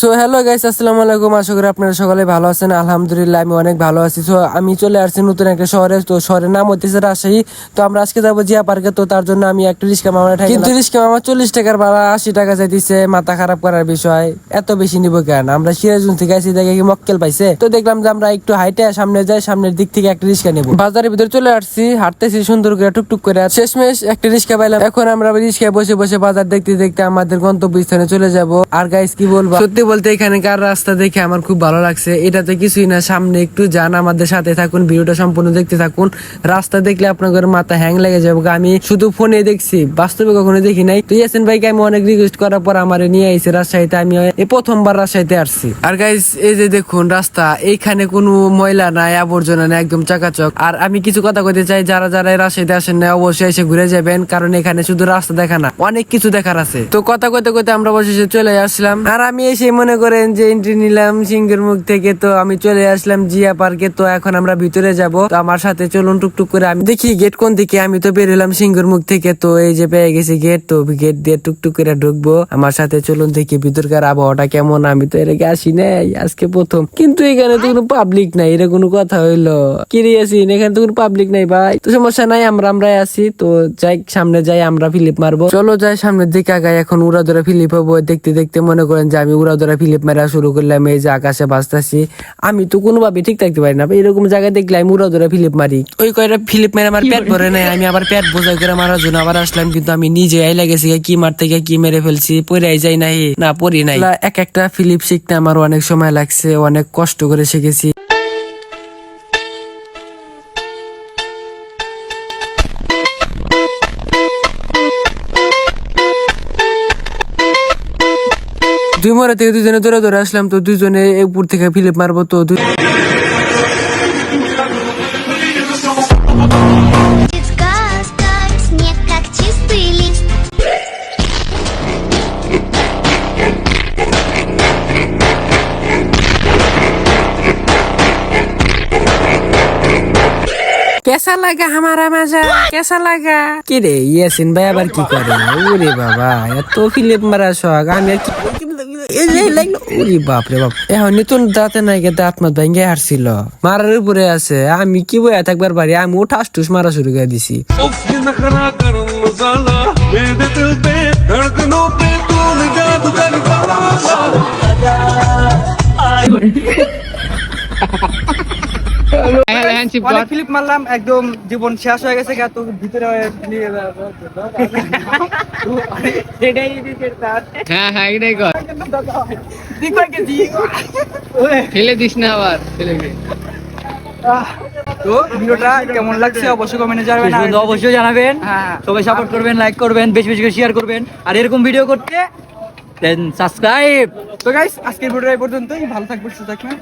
So hello guys আসসালামু আলাইকুম। আশা করি আপনারা সকলে ভালো আছেন। আলহামদুলিল্লাহ আমি অনেক ভালো আছি। সো আমি চলে আসছি নতুন একটা শহরে। তো শহরের নাম হচ্ছে রাজশাহী। তো আমরা আজকে যাব জিয়া পার্কে। তো তার জন্য আমি একটা রিক্সা মামা ঠাই কিন্তু রিক্সা মামা চল্লিশ টাকার ভাড়া আশি টাকা চাইতেছে। মাথা খারাপ করার বিষয়। এত বেশি নিব কেন? আমরা সিরাজুন থেকে আসি দেখে কি মক্কেল পাইছে? তো দেখলাম যে আমরা একটু হাইটে সামনে যাই সামনের দিক থেকে একটা রিক্সা নেব। বাজারের ভিতরে চলে আসছি হাঁটতেছি সুন্দর করে টুকটুক করে। শেষমেশ একটা রিক্সা পাইলাম। এখন আমরা রিক্সায় বসে বসে বাজার দেখতে দেখতে আমাদের গন্তব্য স্থানে চলে যাব। আর গাইস কি বলব? সত্যি বলতে এখানকার রাস্তা দেখে আমার খুব ভালো লাগছে। এটাতে কিছুই না, সামনে একটু যান, আমাদের সাথে থাকুন, ভিডিওটা সম্পূর্ণ দেখতে থাকুন। রাস্তা দেখলে আপনাদের মাথা হ্যাং লেগে যাবে আমি শুধু ফোনে দেখছি, বাস্তবে কখনো দেখি নাই। তো ইয়াসিন ভাইকে আমি অনেক রিকোয়েস্ট করার পর আমার নিয়ে আইছে রাজশাহীতে, আমি এই প্রথমবার রাজশাহীতে আসছি। আর গাইস এই যে দেখুন রাস্তা, এইখানে কোনো ময়লা নাই, আবর্জনা নাই, একদম চাকাচক। আর আমি কিছু কথা কইতে চাই, যারা যারা রাজশাহীতে আসেন না অবশ্যই এসে ঘুরে যাবেন, কারণ এখানে শুধু রাস্তা দেখা না, অনেক কিছু দেখার আছে। তো কথা কইতে কইতে আমরা অবশেষে চলে আসলাম। আর আমি এসে মনে করেন যে এন্ট্রি নিলাম সিংহের মুখ থেকে, তো আমি চলে আসলাম জিয়া পার্কে তো এখন আমরা ভিতরে যাব। তো আমার সাথে চলুন টুকটুক করে আমি দেখি গেট কোন দিকে, আমি তো বের হলাম সিংহের মুখ থেকে, তো এই যে পেয়ে গেছি গেট তো গেট দিয়ে টুকটুক করে ঢুকবো। আমার সাথে চলুন দেখি ভিতরকার আবহাওয়াটা কেমন, আমি তো আগে আসি নাই, আজকে প্রথম। কিন্তু এখানে তো কোনো পাবলিক নাই, এটা কোনো কথা হইল। কিরে আসিন এখানে তো কোনো পাবলিক নাই ভাই। তো সমস্যা নাই, আমরা আমরাই আছি, তো যাই, সামনে যাই, আমরা ফিলিপ মারবো। চলো যাই, সামনের দিকে আগাই, এখন উড়া ধরে ফিলিপ হব। দেখতে দেখতে মনে করেন যে আমি উড়া ধরে ফিলিপ মারা শুরু করলাম, এই যে আকাশে বাঁচতেছি আমি তো কোনোভাবে ঠিক থাকতে পারি না, এরকম জায়গায় দেখলাম আমি উড়া ধরে ফিলিপ মারি। ওই কয়টা ফিলিপ মেরে আমার পেট ভরে নেয় আমি আবার পেট বোঝাই করে মারার জন্য আবার আসলাম, কিন্তু আমি নিজে আইলা গেছি কি মারতে গিয়ে কি মেরে ফেলছি পরে যাই নাই, না পড়ি নাই। এক একটা ফিলিপ শিখতে আমার অনেক সময় লাগছে, অনেক কষ্ট করে শিখেছি। দুই মরা থেকে দুজনে ধরে ধরে আসলাম, তো দুজনে উপর থেকে ফিলিপ মারবো, তো कैसा लगा हमारा मज़ा कैसा लगा कि ये सिन भाई की करे बाबा ये तो फिलिप मरा शौक हम আমি কি বয়া থাকবার পারি? আমি ও ঠাস ঠুস মারা শুরু করে দিছি। হ্যাঁ, হ্যাঁ, ফিলিপ মারলাম একদম জীবন শেষ হয়ে গেছে হ্যাঁ হ্যাঁ এটাই কর। ফেলে দিস না আবার ফেলে তো ভিডিওটা কেমন লাগছে? অবশ্যই কমেন্টে জানাবেন আর অবশ্যই জানাবেন। হ্যাঁ। সবাই সাপোর্ট করবেন লাইক করবেন বেশি বেশি করে শেয়ার করবেন। আর এরকম ভিডিও করতে দেন সাবস্ক্রাইব তো গাইস আজকের ভিডিওটা এই পর্যন্তই। ভালো থাকবেন সুস্থ থাকবেন.